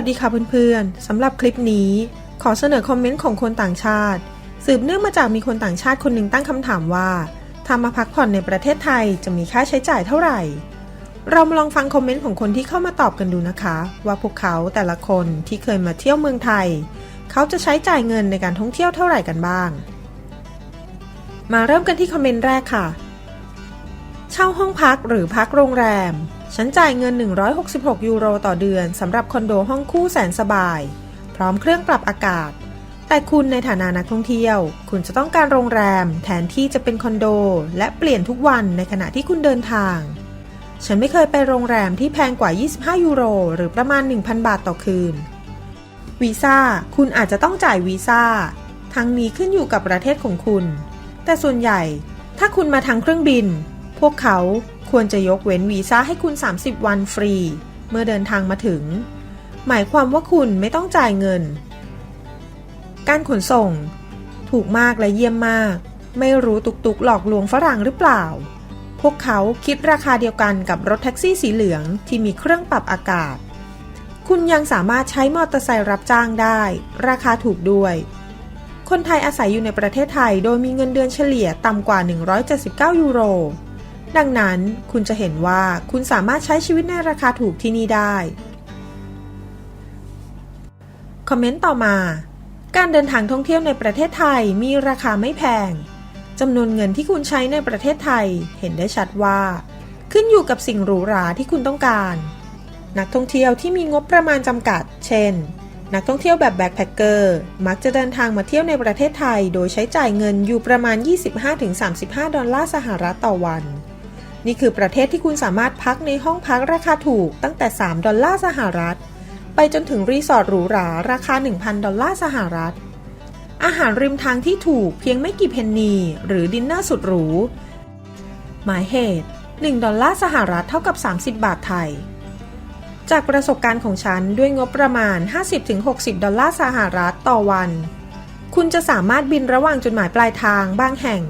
วัสดีค่ะเพื่อนๆสำหรับคลิปนี้ ขอเสนอคอมเมนต์ของคนต่างชาติ สืบเนื่องมาจากมีคนต่างชาติคนหนึ่งตั้งคำถามว่าถ้ามาพักผ่อนในประเทศไทยจะมีค่าใช้จ่ายเท่าไหร่ เรามาลองฟังคอมเมนต์ของคนที่เข้ามาตอบกันดูนะคะ ว่าพวกเขาแต่ละคนที่เคยมาเที่ยวเมืองไทย เขาจะใช้จ่ายเงินในการท่องเที่ยวเท่าไหร่กันบ้าง มาเริ่มกันที่คอมเมนต์แรกค่ะ เช่าห้องพักหรือพักโรงแรม ฉันจ่ายเงิน 166 ยูโรต่อเดือนสำหรับคอนโดห้องคู่แสนสบาย พร้อมเครื่องปรับอากาศ แต่คุณในฐานะนักท่องเที่ยว คุณจะต้องการโรงแรม แทนที่จะเป็นคอนโด และเปลี่ยนทุกวันในขณะที่คุณเดินทาง ฉันไม่เคยไปโรงแรมที่แพงกว่า 25 ยูโร หรือประมาณ 1,000 บาทต่อคืนวีซ่าคุณอาจจะต้องจ่ายวีซ่าทั้งนี้ขึ้นอยู่กับประเทศของคุณ แต่ส่วนใหญ่ ถ้าคุณมาทางเครื่องบิน พวกเขาควรจะยกเว้นวีซ่าให้คุณ 30 วันฟรี เมื่อเดินทางมาถึง หมายความว่าคุณไม่ต้องจ่ายเงิน การขนส่ง ถูกมากและเยี่ยมมาก ไม่รู้ตุกตุกหลอกลวงฝรั่งหรือเปล่า พวกเขาคิดราคาเดียวกันกับรถแท็กซี่สีเหลืองที่มีเครื่องปรับอากาศ คุณยังสามารถใช้มอเตอร์ไซค์รับจ้างได้ ราคาถูกด้วย คนไทยอาศัยอยู่ในประเทศไทย โดยมีเงินเดือนเฉลี่ยต่ำกว่า 179 ยูโร ดังนั้นคุณจะเห็นว่าคุณสามารถใช้ชีวิตในราคาถูกที่นี่ได้ คอมเมนต์ต่อมา การเดินทางท่องเที่ยวในประเทศไทยมีราคาไม่แพงจำนวนเงินที่คุณใช้ในประเทศไทยเห็นได้ชัดว่า ขึ้นอยู่กับสิ่งหรูหราที่คุณต้องการ นักท่องเที่ยวที่มีงบประมาณจำกัด เช่น นักท่องเที่ยวแบบแบ็คแพคเกอร์มักจะเดินทางมาเที่ยวในประเทศไทย โดยใช้จ่ายเงินอยู่ประมาณ 25-35 ดอลลาร์สหรัฐต่อวัน นี่คือประเทศที่คุณสามารถพักในห้องพักราคาถูกตั้งแต่ 3 ดอลลาร์สหรัฐ ไปจนถึงรีสอร์ทหรูหรา ราคา 1,000 ดอลลาร์สหรัฐ อาหารริมทางที่ถูกเพียงไม่กี่เพนนี หรือดินเนอร์สุดหรู หมายเหตุ 1 ดอลลาร์สหรัฐเท่ากับ 30 บาทไทย จากประสบการณ์ของฉันด้วยงบประมาณ 50-60 ดอลลาร์สหรัฐต่อวัน คุณจะสามารถบินระหว่างจุดหมายปลายทางบางแห่ง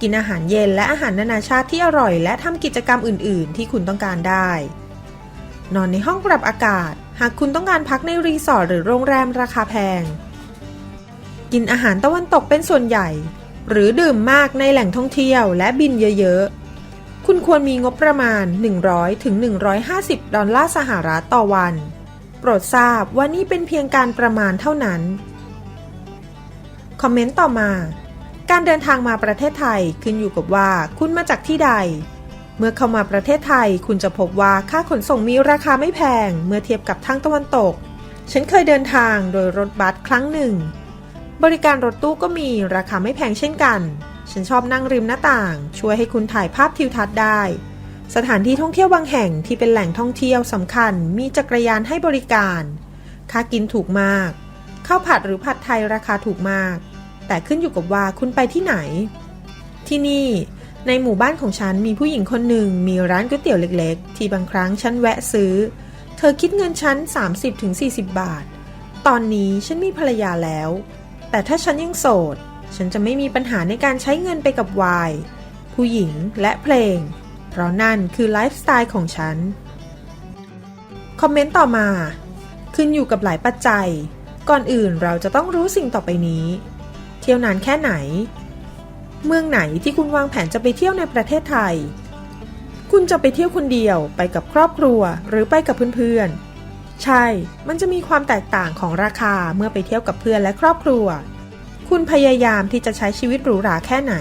กินอาหารเย็นและอาหารนานาชาติที่อร่อย และทำกิจกรรมอื่น ๆ ที่คุณต้องการได้ นอนในห้องปรับอากาศ หากคุณต้องการพักในรีสอร์ทหรือโรงแรมราคาแพง กินอาหารตะวันตกเป็นส่วนใหญ่ หรือดื่มมากในแหล่งท่องเที่ยวและบินเยอะ ๆ คุณควรมีงบประมาณ 100ถึง150 ดอลลาร์สหรัฐต่อวัน โปรดทราบว่านี่เป็นเพียงการประมาณเท่านั้น คอมเมนต์ต่อมา การเดินทางมาประเทศไทยขึ้นอยู่กับว่าคุณมาจากที่ใด เมื่อเข้ามาประเทศไทย คุณจะพบว่าค่าขนส่งมีราคาไม่แพง เมื่อเทียบกับทางตะวันตก ฉันเคยเดินทางโดยรถบัสครั้งหนึ่ง บริการรถตู้ก็มีราคาไม่แพงเช่นกัน ฉันชอบนั่งริมหน้าต่าง ช่วยให้คุณถ่ายภาพทิวทัศน์ได้ สถานที่ท่องเที่ยวบางแห่งที่เป็นแหล่งท่องเที่ยวสำคัญ มีจักรยานให้บริการ ค่ากินถูกมาก ข้าวผัดหรือผัดไทยราคาถูกมาก แต่ขึ้นอยู่กับว่าคุณไปที่ไหน ที่นี่ในหมู่บ้านของฉันมีผู้หญิงคนหนึ่งมีร้านก๋วยเตี๋ยวเล็กๆ ที่บางครั้งฉันแวะซื้อ เธอคิดเงินฉัน 30-40 บาท ตอนนี้ฉันมีภรรยาแล้ว แต่ถ้าฉันยังโสด ฉันจะไม่มีปัญหาในการใช้เงินไปกับวายผู้หญิงและเพลง เพราะนั่นคือไลฟ์สไตล์ของฉัน คอมเมนต์ต่อมา ขึ้นอยู่กับหลายปัจจัย ก่อนอื่นเราจะต้องรู้สิ่งต่อไปนี้ ที่ยวนานแค่ไหน เมืองไหนที่คุณวางแผนจะไปเที่ยวในประเทศไทย คุณจะไปเที่ยวคนเดียวไปกับครอบครัวหรือไปกับเพื่อนๆ ใช่ มันจะมีความแตกต่างของราคาเมื่อไปเที่ยวกับเพื่อนและครอบครัว คุณพยายามที่จะใช้ชีวิตหรูหราแค่ไหน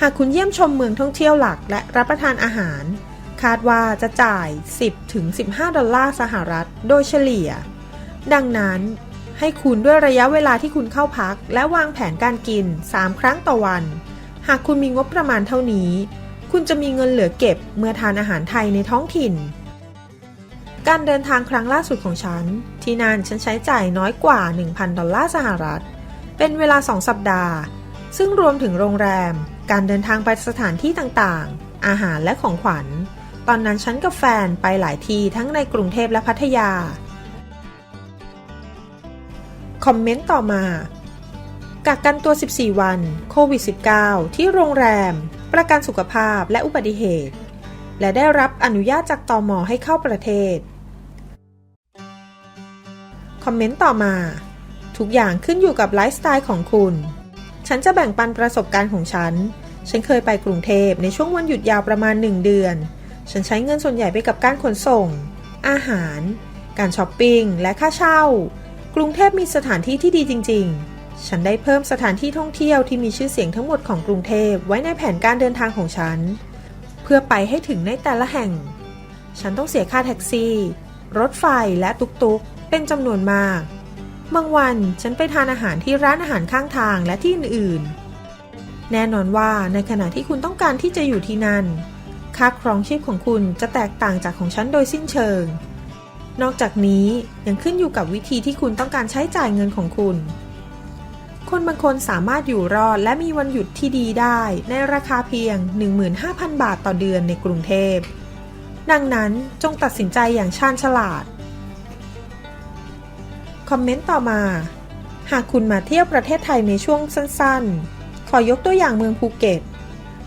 หากคุณเยี่ยมชมเมืองท่องเที่ยวหลักและรับประทานอาหาร คาดว่าจะจ่าย 10-15 ดอลลาร์สหรัฐ โดยเฉลี่ยดังนั้น ให้คูณด้วยระยะเวลาที่คุณเข้าพัก และวางแผนการกิน 3 ครั้งต่อวัน หากคุณมีงบประมาณเท่านี้ คุณจะมีเงินเหลือเก็บเมื่อทานอาหารไทยในท้องถิ่น การเดินทางครั้งล่าสุดของฉัน ที่นั่นฉันใช้จ่ายน้อยกว่า 1,000 ดอลลาร์สหรัฐ เป็นเวลา 2 สัปดาห์ ซึ่งรวมถึงโรงแรม การเดินทางไปสถานที่ต่างๆ อาหารและของขวัญ ตอนนั้นฉันกับแฟนไปหลายที่ทั้งในกรุงเทพและพัทยา คอมเมนต์ต่อมากักกันตัว 14 วัน โควิด -19 ที่โรงแรม ประกันสุขภาพและอุบัติเหตุ และได้รับอนุญาตจากตอมอให้เข้าประเทศ คอมเมนต์ต่อมา ทุกอย่างขึ้นอยู่กับไลฟ์สไตล์ของคุณ ฉันจะแบ่งปันประสบการณ์ของฉัน ฉันเคยไปกรุงเทพในช่วงวันหยุดยาวประมาณ 1 เดือน ฉันใช้เงินส่วนใหญ่ไปกับการขนส่ง อาหาร การช้อปปิ้ง และค่าเช่า กรุงเทพมีสถานที่ที่ดีจริง ๆ ฉันได้เพิ่มสถานที่ท่องเที่ยวที่มีชื่อเสียงทั้งหมดของกรุงเทพไว้ในแผนการเดินทางของฉัน เพื่อไปให้ถึงในแต่ละแห่ง ฉันต้องเสียค่าแท็กซี่ รถไฟและตุ๊กๆ เป็นจำนวนมาก บางวันฉันไปทานอาหารที่ร้านอาหารข้างทางและที่อื่นๆ แน่นอนว่าในขณะที่คุณต้องการที่จะอยู่ที่นั่น ค่าครองชีพของคุณจะแตกต่างจากของฉันโดยสิ้นเชิง นอกจากนี้ยังขึ้นอยู่กับวิธีที่คุณต้องการใช้จ่ายเงินของคุณ คนบางคนสามารถอยู่รอดและมีวันหยุดที่ดีได้ ในราคาเพียง 15,000 บาทต่อเดือนในกรุงเทพ ดังนั้นจงตัดสินใจอย่างชาญฉลาด คอมเมนต์ต่อมา หากคุณมาเที่ยวประเทศไทยในช่วงสั้นๆ ขอยกตัวอย่างเมืองภูเก็ต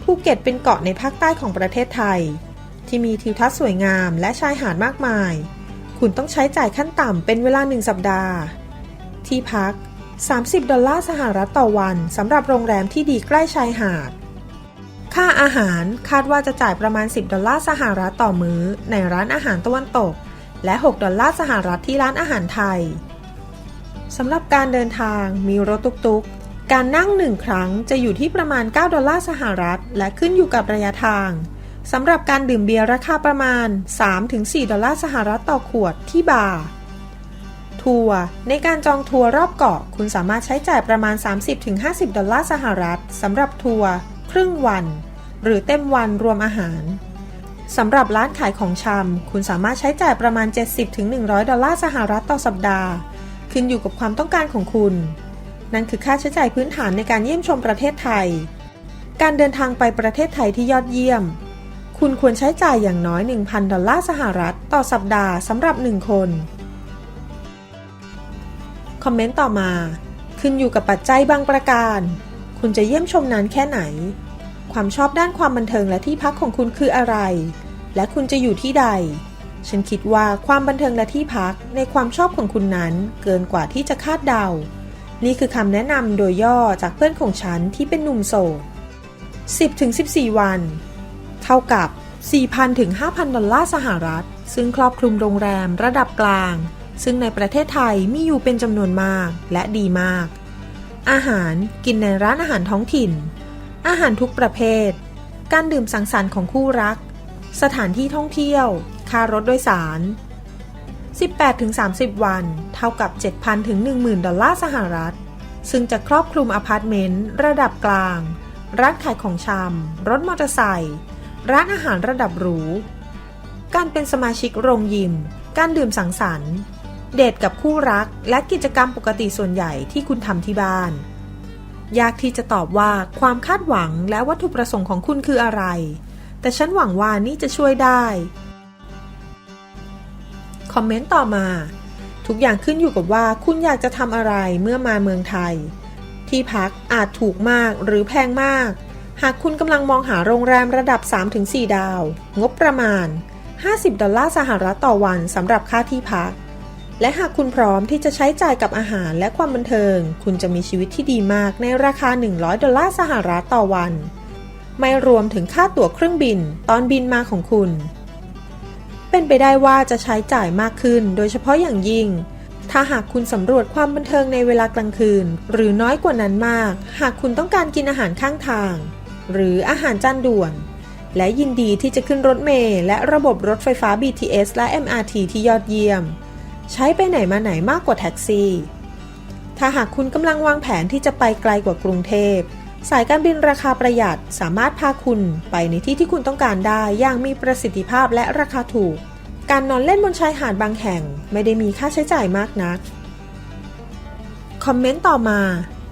ภูเก็ตเป็นเกาะในภาคใต้ของประเทศไทย ที่มีทิวทัศน์สวยงามและชายหาดมากมาย คุณต้องใช้จ่ายขั้นต่ำเป็นเวลาหนึ่งสัปดาห์ ที่พัก 30 ดอลลาร์สหรัฐต่อวันสำหรับโรงแรมที่ดีใกล้ชายหาด ค่าอาหารคาดว่าจะจ่ายประมาณ 10 ดอลลาร์สหรัฐต่อมื้อ ในร้านอาหารตะวันตก และ 6 ดอลลาร์สหรัฐที่ร้านอาหารไทยสำหรับการเดินทางมีรถตุกๆ การนั่งหนึ่งครั้งจะอยู่ที่ประมาณ 9 ดอลลาร์สหรัฐ และขึ้นอยู่กับระยะทาง สำหรับการดื่มเบียร์ราคาประมาณ 3-4 ดอลลาร์สหรัฐต่อขวดที่บาร์ ทัวร์ ในการจองทัวร์รอบเกาะ คุณสามารถใช้จ่ายประมาณ 30-50 ดอลลาร์สหรัฐสำหรับทัวร์ครึ่งวัน หรือเต็มวันรวมอาหาร สำหรับร้านขายของชำ คุณสามารถใช้จ่ายประมาณ 70-100 ดอลลาร์สหรัฐต่อสัปดาห์ ขึ้นอยู่กับความต้องการของคุณ นั่นคือค่าใช้จ่ายพื้นฐานในการเยี่ยมชมประเทศไทย การเดินทางไปประเทศไทยที่ยอดเยี่ยม คุณควรใช้จ่ายอย่างน้อย 1,000 ดอลลาร์สหรัฐ ต่อสัปดาห์สำหรับ 1 คน คอมเมนต์ต่อมา ขึ้นอยู่กับปัจจัยบางประการ คุณจะเยี่ยมชมนานแค่ไหน ความชอบด้านความบันเทิงและที่พักของคุณคืออะไร และคุณจะอยู่ที่ใด ฉันคิดว่าความบันเทิงและที่พักในความชอบของคุณนั้น เกินกว่าที่จะคาดเดา นี่คือคำแนะนำโดยย่อจากเพื่อนของฉันที่เป็นหนุ่มโสด10-14 วัน ท่ากับ 4,000 ถึง 5,000 ดอลลาร์สหรัฐ ซึ่งครอบคลุมโรงแรมระดับกลาง ซึ่งในประเทศไทยมีอยู่เป็นจำนวนมากและดีมาก อาหารกินในร้านอาหารท้องถิ่น อาหารทุกประเภท การดื่มสังสรรค์ของคู่รัก สถานที่ท่องเที่ยว ค่ารถโดยสาร 18-30 วัน เท่ากับ 7,000 ถึง 10,000 ดอลลาร์สหรัฐ ซึ่งจะครอบคลุมอพาร์ตเมนต์ระดับกลาง ร้านขายของชำรถมอเตอร์ไซค์ ร้านอาหารระดับหรู การเป็นสมาชิกโรงยิม การดื่มสังสรรค์ เดทกับคู่รัก และกิจกรรมปกติส่วนใหญ่ที่คุณทำที่บ้าน ยากที่จะตอบว่าความคาดหวังและวัตถุประสงค์ของคุณคืออะไร แต่ฉันหวังว่านี่จะช่วยได้ คอมเมนต์ต่อมา ทุกอย่างขึ้นอยู่กับว่าคุณอยากจะทำอะไรเมื่อมาเมืองไทย ที่พักอาจถูกมากหรือแพงมาก หากคุณกำลังมองหาโรงแรมระดับ 3-4 ดาว งบประมาณ 50 ดอลลาร์สหรัฐต่อวันสำหรับค่าที่พัก และหากคุณพร้อมที่จะใช้จ่ายกับอาหารและความบันเทิง คุณจะมีชีวิตที่ดีมากในราคา 100 ดอลลาร์สหรัฐต่อวัน ไม่รวมถึงค่าตั๋วเครื่องบินตอนบินมาของคุณ เป็นไปได้ว่าจะใช้จ่ายมากขึ้น โดยเฉพาะอย่างยิ่งถ้าหากคุณสำรวจความบันเทิงในเวลากลางคืน หรือน้อยกว่านั้นมาก หากคุณต้องการกินอาหารข้างทาง หรืออาหารจานด่วน และยินดีที่จะขึ้นรถเมล์และระบบรถไฟฟ้า BTS และ MRT ที่ยอดเยี่ยม ใช้ไปไหนมาไหนมากกว่าแท็กซี่ ถ้าหากคุณกำลังวางแผนที่จะไปไกลกว่ากรุงเทพ สายการบินราคาประหยัดสามารถพาคุณไปในที่ที่คุณต้องการได้อย่างมีประสิทธิภาพและราคาถูก การนอนเล่นบนชายหาดบางแห่งไม่ได้มีค่าใช้จ่ายมากนัก คอมเมนต์ต่อมา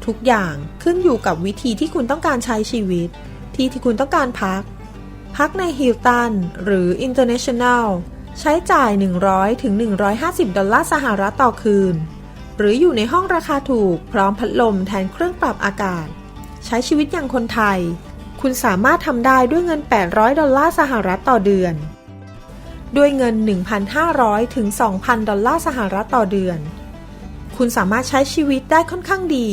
ทุกอย่างขึ้นอยู่กับวิธีที่คุณต้องการใช้ชีวิต ที่ที่คุณต้องการพัก พักในฮิลตันหรือ International ใช้จ่าย 100ถึง150 ดอลลาร์สหรัฐต่อคืน หรืออยู่ในห้องราคาถูกพร้อมพัดลมแทนเครื่องปรับอากาศ ใช้ชีวิตอย่างคนไทย คุณสามารถทำได้ด้วยเงิน 800 ดอลลาร์สหรัฐต่อเดือน ด้วยเงิน 1,500ถึง2,000 ดอลลาร์สหรัฐต่อเดือน คุณสามารถใช้ชีวิตได้ค่อนข้างดี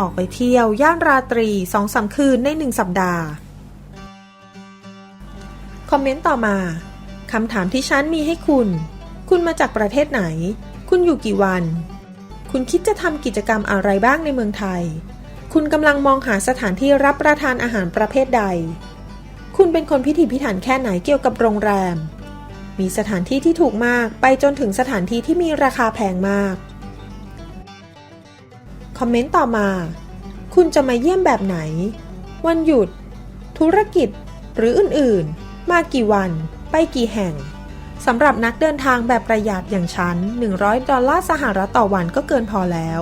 ออกไปเที่ยว ย่านราตรีสองสามคืนในหนึ่งสัปดาห์ คอมเมนต์ต่อมาคำถามที่ฉันมีให้คุณ คุณมาจากประเทศไหน คุณอยู่กี่วัน คุณคิดจะทำกิจกรรมอะไรบ้างในเมืองไทย คุณกำลังมองหาสถานที่รับประทานอาหารประเภทใด คุณเป็นคนพิถีพิถันแค่ไหนเกี่ยวกับโรงแรม มีสถานที่ที่ถูกมากไปจนถึงสถานที่ที่มีราคาแพงมาก คอมเมนต์ต่อมา คุณจะมาเยี่ยมแบบไหน วันหยุด ธุรกิจ หรืออื่นๆ มากี่วัน ไปกี่แห่งสำหรับนักเดินทางแบบประหยัดอย่างฉัน 100 ดอลลาร์สหรัฐต่อวันก็เกินพอแล้ว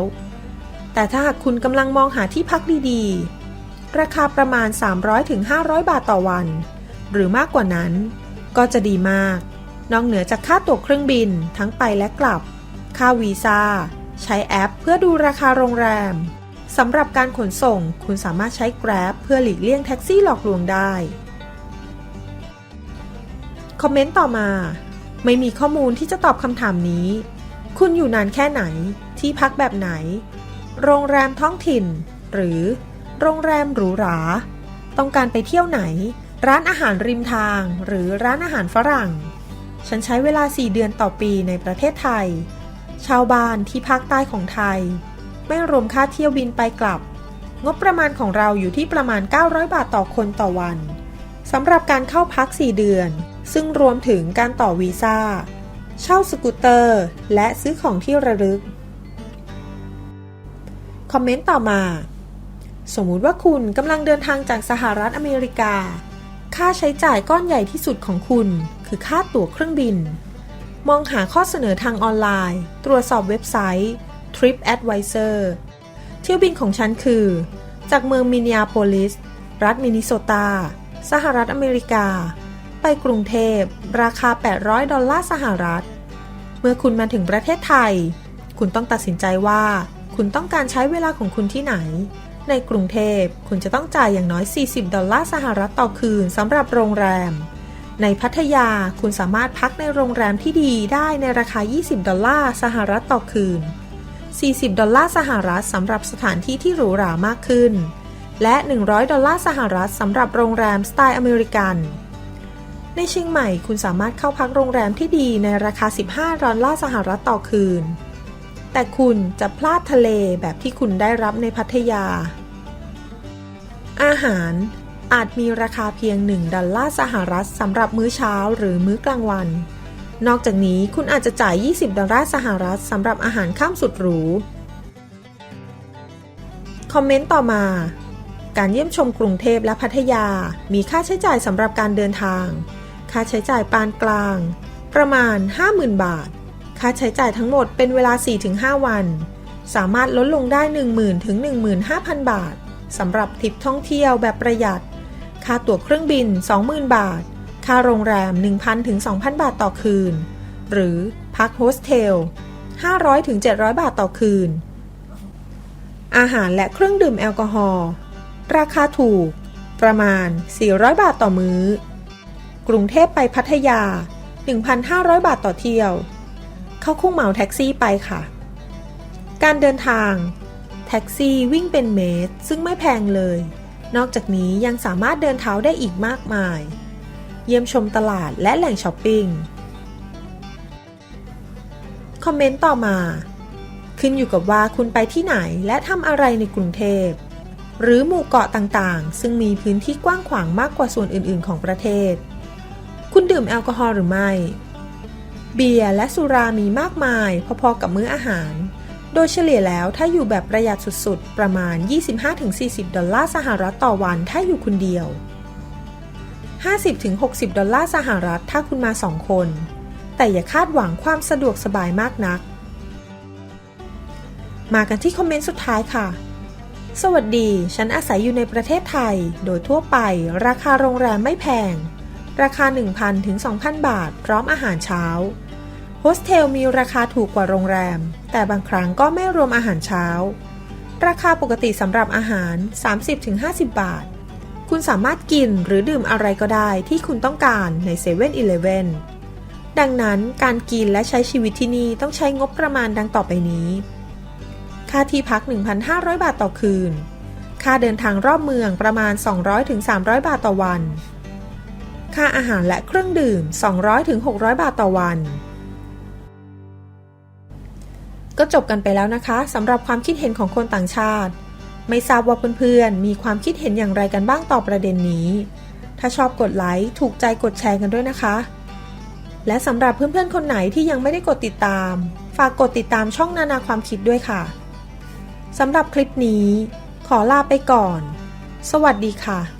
แต่ถ้าหากคุณกำลังมองหาที่พักดีๆ ราคาประมาณ 300-500 บาทต่อวัน หรือมากกว่านั้น ก็จะดีมาก นอกเหนือจากค่าตั๋วเครื่องบินทั้งไปและกลับ ค่าวีซ่า ใช้แอปเพื่อดูราคาโรงแรม สำหรับการขนส่ง คุณสามารถใช้ Grab เพื่อหลีกเลี่ยงแท็กซี่หลอกลวงได้ คอมเมนต์ต่อมา ไม่มีข้อมูลที่จะตอบคำถามนี้ คุณอยู่นานแค่ไหน ที่พักแบบไหน โรงแรมท้องถิ่น หรือ โรงแรมหรูหรา ต้องการไปเที่ยวไหน ร้านอาหารริมทาง หรือร้านอาหารฝรั่ง ฉันใช้เวลา 4 เดือนต่อปีในประเทศไทย ชาวบ้านที่ภาคใต้ของไทย ไม่รวมค่าเที่ยวบินไปกลับ งบประมาณของเราอยู่ที่ประมาณ 900 บาทต่อคนต่อวันสำหรับการเข้าพัก 4 เดือน ซึ่งรวมถึงการต่อวีซ่า เช่าสกูตเตอร์ และซื้อของที่ระลึก คอมเมนต์ต่อมา สมมุติว่าคุณกำลังเดินทางจากสหรัฐอเมริกา ค่าใช้จ่ายก้อนใหญ่ที่สุดของคุณ คือค่าตั๋วเครื่องบิน มองหาข้อเสนอทางออนไลน์ ตรวจสอบเว็บไซต์ TripAdvisor เที่ยวบินของฉันคือ จากเมืองมินนีอาโพลิส รัฐมินนิโซตา สหรัฐอเมริกา ไปกรุงเทพ ราคา 800 ดอลลาร์สหรัฐ เมื่อคุณมาถึงประเทศไทย คุณต้องตัดสินใจว่า คุณต้องการใช้เวลาของคุณที่ไหน ในกรุงเทพ คุณจะต้องจ่ายอย่างน้อย 40 ดอลลาร์สหรัฐต่อคืนสำหรับโรงแรม ในพัทยาคุณสามารถพักในโรงแรมที่ดีได้ในราคา 20 ดอลลาร์สหรัฐต่อคืน 40 ดอลลาร์สหรัฐสำหรับสถานที่ที่หรูหรามากขึ้น และ 100 ดอลลาร์สหรัฐสำหรับโรงแรมสไตล์อเมริกัน ในเชียงใหม่คุณสามารถเข้าพักโรงแรมที่ดีในราคา 15 ดอลลาร์สหรัฐต่อคืน แต่คุณจะพลาดทะเลแบบที่คุณได้รับในพัทยา อาหาร อาจมีราคาเพียง 1 ดอลลาร์สหรัฐสำหรับมื้อเช้าหรือมื้อกลางวัน นอกจากนี้คุณอาจจะจ่าย 20 ดอลลาร์สหรัฐสำหรับอาหารข้ามสุดหรู คอมเมนต์ต่อมา การเยี่ยมชมกรุงเทพและพัทยา มีค่าใช้จ่ายสำหรับการเดินทาง ค่าใช้จ่ายปานกลาง ประมาณ 50,000 บาท ค่าใช้จ่ายทั้งหมดเป็นเวลา 4-5 วัน สามารถลดลงได้ 10,000ถึง15,000 บาทสำหรับทริปท่องเที่ยวแบบประหยัด ค่าตั๋วเครื่องบิน 20,000 บาท ค่าโรงแรม 1,000 ถึง 2,000 บาทต่อคืน หรือพักโฮสเทล 500 ถึง 700 บาทต่อคืน อาหารและเครื่องดื่มแอลกอฮอล์ ราคาถูก ประมาณ 400 บาทต่อมื้อ กรุงเทพไปพัทยา 1,500 บาทต่อเที่ยว เข้าคุ้งเหมาแท็กซี่ไปค่ะ การเดินทาง แท็กซี่วิ่งเป็นเมตร ซึ่งไม่แพงเลย นอกจากนี้ยังสามารถเดินเท้าได้อีกมากมาย เยี่ยมชมตลาดและแหล่งช้อปปิ้ง คอมเมนต์ต่อมา ขึ้นอยู่กับว่าคุณไปที่ไหนและทำอะไรในกรุงเทพ หรือหมู่เกาะต่างๆ ซึ่งมีพื้นที่กว้างขวางมากกว่าส่วนอื่นๆ ของประเทศ คุณดื่มแอลกอฮอล์หรือไม่ เบียร์และสุรามีมากมาย พอๆกับมื้ออาหาร โดยเฉลี่ยแล้วถ้าอยู่แบบประหยัดสุดๆ ประมาณ 25-40 ดอลลาร์สหรัฐต่อวันถ้าอยู่คนเดียว 50-60 ดอลลาร์สหรัฐถ้าคุณมา 2 คน แต่อย่าคาดหวังความสะดวกสบายมากนัก มากันที่คอมเมนต์สุดท้ายค่ะ สวัสดี ฉันอาศัยอยู่ในประเทศไทย โดยทั่วไป ราคาโรงแรมไม่แพง ราคา 1,000 ถึง 2,000 บาท พร้อมอาหารเช้า สเทลมีราคาถูกกว่าโรงแรม แต่บางครั้งก็ไม่รวมอาหารเช้า ราคาปกติสำหรับอาหาร 30-50 บาท คุณสามารถกินหรือดื่มอะไรก็ได้ที่คุณต้องการใน7 e เ e ่ e อเดังนั้นการกินและใช้ชีวิตที่นี่ต้องใช้งบประมาณดังต่อไปนี้ ค่าที่พัก 1,500 บาทต่อคืน ค่าเดินทางรอบเมืองประมาณ 200-300 บาทต่อวัน ค่าอาหารและเครื่องดื่ม 200-600 บาทต่อวัน ก็จบกันไปแล้วนะคะสำหรับความคิดเห็นของคนต่างชาติ ไม่ทราบว่าเพื่อนๆ มีความคิดเห็นอย่างไรกันบ้างต่อประเด็นนี้ ถ้าชอบกดไลค์ถูกใจกดแชร์กันด้วยนะคะ และสำหรับเพื่อนๆ คนไหนที่ยังไม่ได้กดติดตาม ฝากกดติดตามช่องนานาความคิดด้วยค่ะสำหรับคลิปนี้ ขอลาไปก่อน สวัสดีค่ะ